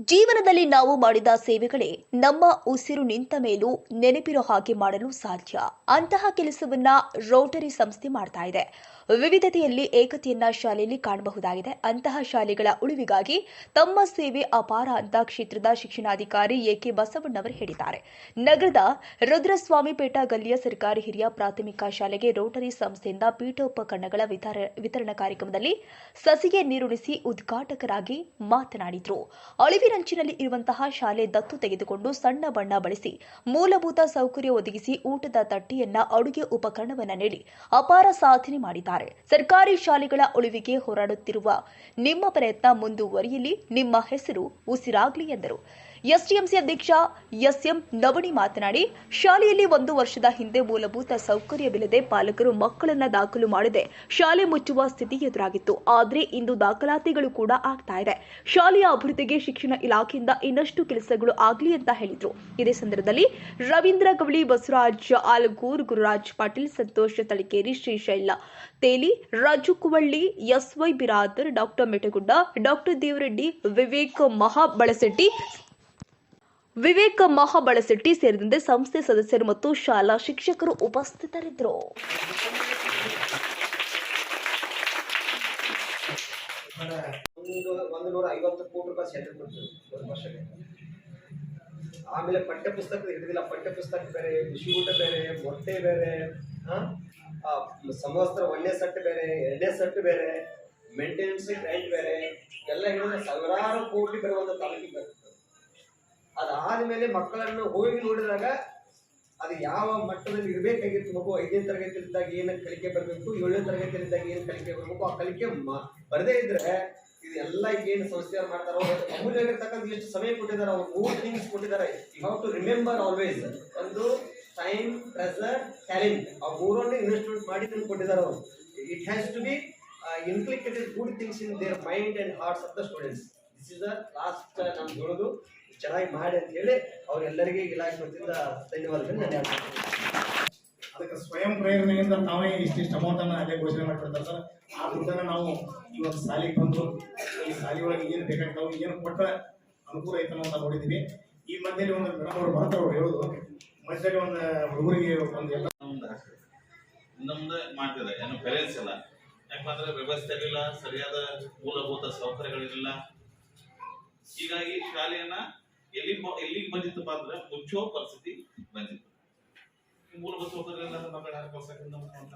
ಜೀವನದಲ್ಲಿ ನಾವು ಮಾಡಿದ ಸೇವೆಗಳೇ ನಮ್ಮ ಉಸಿರು ನಿಂತ ಮೇಲೂ ನೆನಪಿರೋ ಹಾಗೆ ಮಾಡಲು ಸಾಧ್ಯ. ಅಂತಹ ಕೆಲಸವನ್ನ ರೋಟರಿ ಸಂಸ್ಥೆ ಮಾಡ್ತಾ ಇದೆ. ವಿವಿಧತೆಯಲ್ಲಿ ಏಕತೆಯನ್ನ ಶಾಲೆಯಲ್ಲಿ ಕಾಣಬಹುದಾಗಿದೆ. ಅಂತಹ ಶಾಲೆಗಳ ಉಳಿವಿಗಾಗಿ ತಮ್ಮ ಸೇವೆ ಅಪಾರ ಅಂತ ಕ್ಷೇತ್ರದ ಶಿಕ್ಷಣಾಧಿಕಾರಿ ಎಕೆ ಬಸವಣ್ಣವರು ಹೇಳಿದ್ದಾರೆ. ನಗರದ ರುದ್ರಸ್ವಾಮಿಪೇಟ ಗಲ್ಲಿಯ ಸರ್ಕಾರಿ ಹಿರಿಯ ಪ್ರಾಥಮಿಕ ಶಾಲೆಗೆ ರೋಟರಿ ಸಂಸ್ಥೆಯಿಂದ ಪೀಠೋಪಕರಣಗಳ ವಿತರ- ವಿತರಣಾ ಕಾರ್ಯಕ್ರಮದಲ್ಲಿ ಸಸಿಗೆ ನೀರುಣಿಸಿ ಉದ್ಘಾಟಕರಾಗಿ ಮಾತನಾಡಿದರು. ಅಳಿವಿನಂಚಿನಲ್ಲಿ ಇರುವಂತಹ ಶಾಲೆ ದತ್ತು ತೆಗೆದುಕೊಂಡು ಸಣ್ಣ ಬಣ್ಣ ಬಳಸಿ ಮೂಲಭೂತ ಸೌಕರ್ಯ ಒದಗಿಸಿ ಊಟದ ತಟ್ಟೆಯನ್ನ ಅಡುಗೆ ಉಪಕರಣವನ್ನ ನೀಡಿ ಅಪಾರ ಸಾಧನೆ ಮಾಡಿದ್ದಾರೆ. ಸರ್ಕಾರಿ ಶಾಲೆಗಳ ಉಳಿವಿಗೆ ಹೋರಾಡುತ್ತಿರುವ ನಿಮ್ಮ ಪ್ರಯತ್ನ ಮುಂದುವರಿಯಲಿ, ನಿಮ್ಮ ಹೆಸರು ಉಸಿರಾಗಲಿ ಎಂದರು. ಎಸ್ಡಿಎಂಸಿ ಅಧ್ಯಕ್ಷ ಎಸ್ಎಂ ನವಣಿ ಮಾತನಾಡಿ, ಶಾಲೆಯಲ್ಲಿ ಒಂದು ವರ್ಷದ ಹಿಂದೆ ಮೂಲಭೂತ ಸೌಕರ್ಯವಿಲ್ಲದೆ ಪಾಲಕರು ಮಕ್ಕಳನ್ನ ದಾಖಲು ಮಾಡದೆ. ಶಾಲೆ ಮುಚ್ಚುವ ಸ್ಥಿತಿ ಎದುರಾಗಿತ್ತು. ಆದರೆ ಇಂದು ದಾಖಲಾತಿಗಳು ಕೂಡ ಆಗ್ತಾ ಇದೆ. ಶಾಲೆಯ ಅಭಿವೃದ್ಧಿಗೆ ಶಿಕ್ಷಣ ಇಲಾಖೆಯಿಂದ ಇನ್ನಷ್ಟು ಕೆಲಸಗಳು ಆಗಲಿ ಅಂತ ಹೇಳಿದ್ರು. ಇದೇ ಸಂದರ್ಭದಲ್ಲಿ Ravindra ಗವಳಿ Basavaraj ಆಲಗೂರ್, Gururaj Patil, Santosha Talikeri, Srishaila Teli, Raju Kuvalli, S Y Biradar, doctor Metagudda doctor Devareddy, Vivek Mahabalasetty, Viveka Mahabalasetty ಸೇರಿದಂತೆ ಸಂಸ್ಥೆ ಸದಸ್ಯರು ಮತ್ತು ಶಾಲಾ ಶಿಕ್ಷಕರು ಉಪಸ್ಥಿತರಿದ್ದರು. ಒಂದು ಒಂದು ನೂರ ಐವತ್ತು ಕೋಟಿ ರೂಪಾಯಿ ಸ್ಯಾಲರಿ ಕೊಡ್ತೀವಿ ಒಂದು ವರ್ಷಕ್ಕೆ. ಆಮೇಲೆ ಪಠ್ಯ ಪುಸ್ತಕ ಹಿಡಿದಿಲ್ಲ ಪಠ್ಯ ಪುಸ್ತಕ ಬೇರೆ ಬಿಸಿ ಊಟ ಬೇರೆ, ಮೊಟ್ಟೆ ಬೇರೆ ಸಮವಸ್ತ್ರ ಒಂದನೇ ಸೆಟ್ ಬೇರೆ ಎರಡನೇ ಸೆಟ್ ಬೇರೆ ಮೇಂಟೆನೆನ್ಸ್ ರೆಂಟ್ ಬೇರೆ, ಎಲ್ಲ ಹಿಡಿದ್ರೆ ಸಾವಿರಾರು ಕೋಟಿ ಬರುವಂತ ತಾಲೂಕಿಗೆ ಬರ್ತದೆ ಅದಾದ್ಮೇಲೆ ಮಕ್ಕಳನ್ನು ಹೋಗಿ ನೋಡಿದಾಗ ಅದು ಯಾವ ಮಟ್ಟದಲ್ಲಿ ಇರಬೇಕಾಗಿತ್ತು ಮಗು, ಐದನೇ ತರಗತಿಯಲ್ಲಿದ್ದಾಗ ಏನು ಕಲಿಕೆ ಬರಬೇಕು, ಏಳನೇ ತರಗತಿಯಲ್ಲಿದ್ದಾಗ ಏನು ಕಲಿಕೆ ಬರಬೇಕು, ಆ ಕಲಿಕೆ ಬರದೇ ಇದ್ರೆ ಇದು ಎಲ್ಲ ಏನು ಸಂಸ್ಥೆಯವ್ರು ಮಾಡ್ತಾರೋ ಅಮೂಲ್ಯಾಗಿರ್ತಕ್ಕಂಥ ಎಷ್ಟು ಸಮಯ ಕೊಟ್ಟಿದ್ದಾರೆ, ಅವ್ರು ಮೂರು ಥಿಂಗ್ಸ್ ಕೊಟ್ಟಿದ್ದಾರೆ. ಯು ಟು ರಿಮೆಂಬರ್ ಆಲ್ವೇಸ್ ಒಂದು ಟೈಮ್ ಪ್ರೆಸರ್ ಟ್ಯಾಲೆಂಟ್ ಆ ಮೂರನ್ನೇ ಇನ್ವೆಸ್ಟ್ಮೆಂಟ್ ಮಾಡಿ ನಿಮ್ಗೆ ಕೊಟ್ಟಿದ್ದಾರೆ ಅವರು. It has to be inculcated good things in their mind and hearts of the students this is the last ನಾನು ಹೇಳೋದು ಚೆನ್ನಾಗಿ ಮಾಡಿ ಅಂತ ಹೇಳಿ ಅವ್ರೆಲ್ಲರಿಗೆ ಇಲಾಖೆ ವತಿಯಿಂದ ಧನ್ಯವಾದಗಳು. ನಾನು ಅದಕ್ಕೆ ಸ್ವಯಂ ಪ್ರೇರಣೆಯಿಂದ ನಾವೇ ಇಷ್ಟಿಷ್ಟು ಅಮೌಂಟನ್ನು ಅಲ್ಲೇ ಘೋಷಣೆ ಮಾಡಿಬಿಡ್ತಾರೆ ಸರ್. ಆ ದುಡ್ಡನ್ನು ನಾವು ಈ ಒಂದು ಶಾಲೆಗೆ ಬಂದು ಈ ಶಾಲೆ ಒಳಗೆ ಏನು ಬೇಕಾಗ್ತಾವೆ, ಏನು ಕೊಟ್ಟರೆ ಅನುಕೂಲ ಐತೆ ಅಂತ ನೋಡಿದ್ದೀವಿ ಈ ಮಧ್ಯದಲ್ಲಿ ಒಂದು ಮೇಡಮ್ ಅವರು ಬರ್ತಾರೆ ಅವ್ರು ಹೇಳೋದು, ಮಧ್ಯದಲ್ಲಿ ಒಂದು ಹುಡುಗರಿಗೆ ಒಂದು ಎಲ್ಲ ಮುಂದೆ ಮಾಡ್ತಿದ್ದಾರೆ ಏನು ಪೇರೆಂಟ್ಸ್ ಇಲ್ಲ. ಯಾಕಂದ್ರೆ ವ್ಯವಸ್ಥೆ ಇರಲಿಲ್ಲ ಸರಿಯಾದ ಮೂಲಭೂತ ಸೌಕರ್ಯಗಳಿರಲಿಲ್ಲ ಹೀಗಾಗಿ ಶಾಲೆಯನ್ನ ಎಲ್ಲಿ ಎಲ್ಲಿಗೆ ಬಂದಿತ್ತಪ್ಪ ಅಂದ್ರೆ ಮುಚ್ಚೋ ಪರಿಸ್ಥಿತಿ ಬಂದಿತ್ತು. ಇಲ್ಲ ಅಂದ್ರೆ ಮಕ್ಕಳು ಯಾರು ಕಳ್ಸಕ್ಕಿಂತ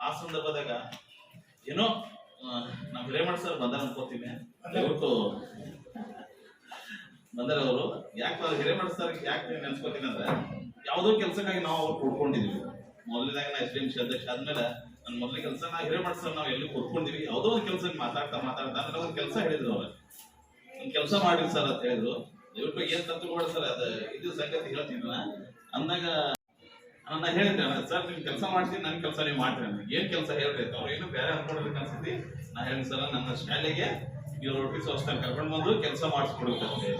ಆ ಸಂದರ್ಭದಾಗ ಏನೋ ನಮ್ ಹಿರೇಮಠ ಸರ್ ಬಂದಾರ ಅನ್ಕೋತೀನಿ ಇವತ್ತು ಬಂದರೆ ಅವರು, ಯಾಕೆ ಹಿರೇಮಠ ಸರ್ ಯಾಕೆ ನೆನ್ಸ್ಕೋತೀನಿ ಅಂದ್ರೆ, ಯಾವುದೋ ಕೆಲಸಕ್ಕಾಗಿ ನಾವು ಅವ್ರು ಕೊಡ್ಕೊಂಡಿದ್ವಿ. ಮೊದಲನೇದಾಗ ನಾ ಎಸ್ ಡಿ ಎಂ ಸಿ ಅಧ್ಯಕ್ಷ ಆದ್ಮೇಲೆ ನನ್ನ ಮೊದಲ ಕೆಲಸ ನಾ ಹಿರೇಮಠ ಸರ್ ನಾವು ಎಲ್ಲಿ ಕೊಡ್ಕೊಂಡಿವಿ ಯಾವುದೋ ಒಂದು ಕೆಲಸಕ್ಕೆ ಮಾತಾಡ್ತಾ ಮಾತಾಡ್ತಾ ಅಂದ್ರೆ ಒಂದು ಕೆಲಸ ಹೇಳಿದ್ರು ಅವ್ರ. ಒಂದು ಕೆಲಸ ಮಾಡಿರಿ ಸರ್ ಅಂತ ಹೇಳಿದ್ರು. ದಯವಿಟ್ಟು ಏನ್ ತತ್ವಗಳು ಸರ್ ಅದು ಇದು ಸಂಗತಿ ಹೇಳ್ತೀನಿ ಅಂದಾಗ ನಾನು ಹೇಳಿದ್ದೆ ಸರ್ ನೀವು ಕೆಲಸ ಮಾಡ್ತೀನಿ ನನ್ನ ಕೆಲಸ ನೀವು ಮಾಡ್ತೀರಿ ಅಂದ್ರೆ. ಏನ್ ಕೆಲಸ ಅಂತ ಅವ್ರು ಏನು ಬೇರೆ ಅನ್ಕೊಡ್ಬೇಕು ಅನ್ಸಿದ್ದಿ. ನಾ ಹೇಳಿ ಸರ್ ನನ್ನ ಶಾಲೆಗೆ ನೀವು ರೊಟ್ಟಿ ಸೋಸ್ತಾರೆ ಕರ್ಕೊಂಡು ಬಂದು ಕೆಲಸ ಮಾಡಿಸ್ಕೊಡುತ್ತೆ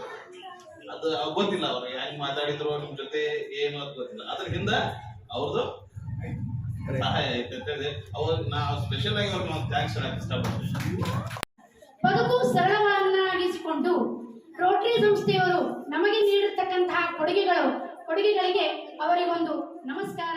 ಅದು ಗೊತ್ತಿಲ್ಲ ಅವ್ರು ಹೆಂಗ್ ಮಾತಾಡಿದ್ರು, ನಿಮ್ ಜೊತೆ ಏನು ಅದು ಗೊತ್ತಿಲ್ಲ. ಅದ್ರ ಹಿಂದ ಅವ್ರದ್ದು ಸಹಾಯ ಐತೆ ಅಂತ ಹೇಳಿ ಅವ್ರ ನಾ ಸ್ಪೆಷಲ್ ಆಗಿ ಅವ್ರಿಗೆ ನಾವು ಥ್ಯಾಂಕ್ಸ್ ಹೇಳಕ್ ಇಷ್ಟಪಡ್ತೀನಿ. ಬದುಕು ಸರಳವನ್ನಾಗಿಸಿಕೊಂಡು ರೋಟರಿ ಸಂಸ್ಥೆಯವರು ನಮಗೆ ನೀಡಿರ್ತಕ್ಕಂತಹ ಕೊಡುಗೆಗಳು ಕೊಡುಗೆಗಳಿಗೆ ಅವರಿಗೊಂದು ನಮಸ್ಕಾರ.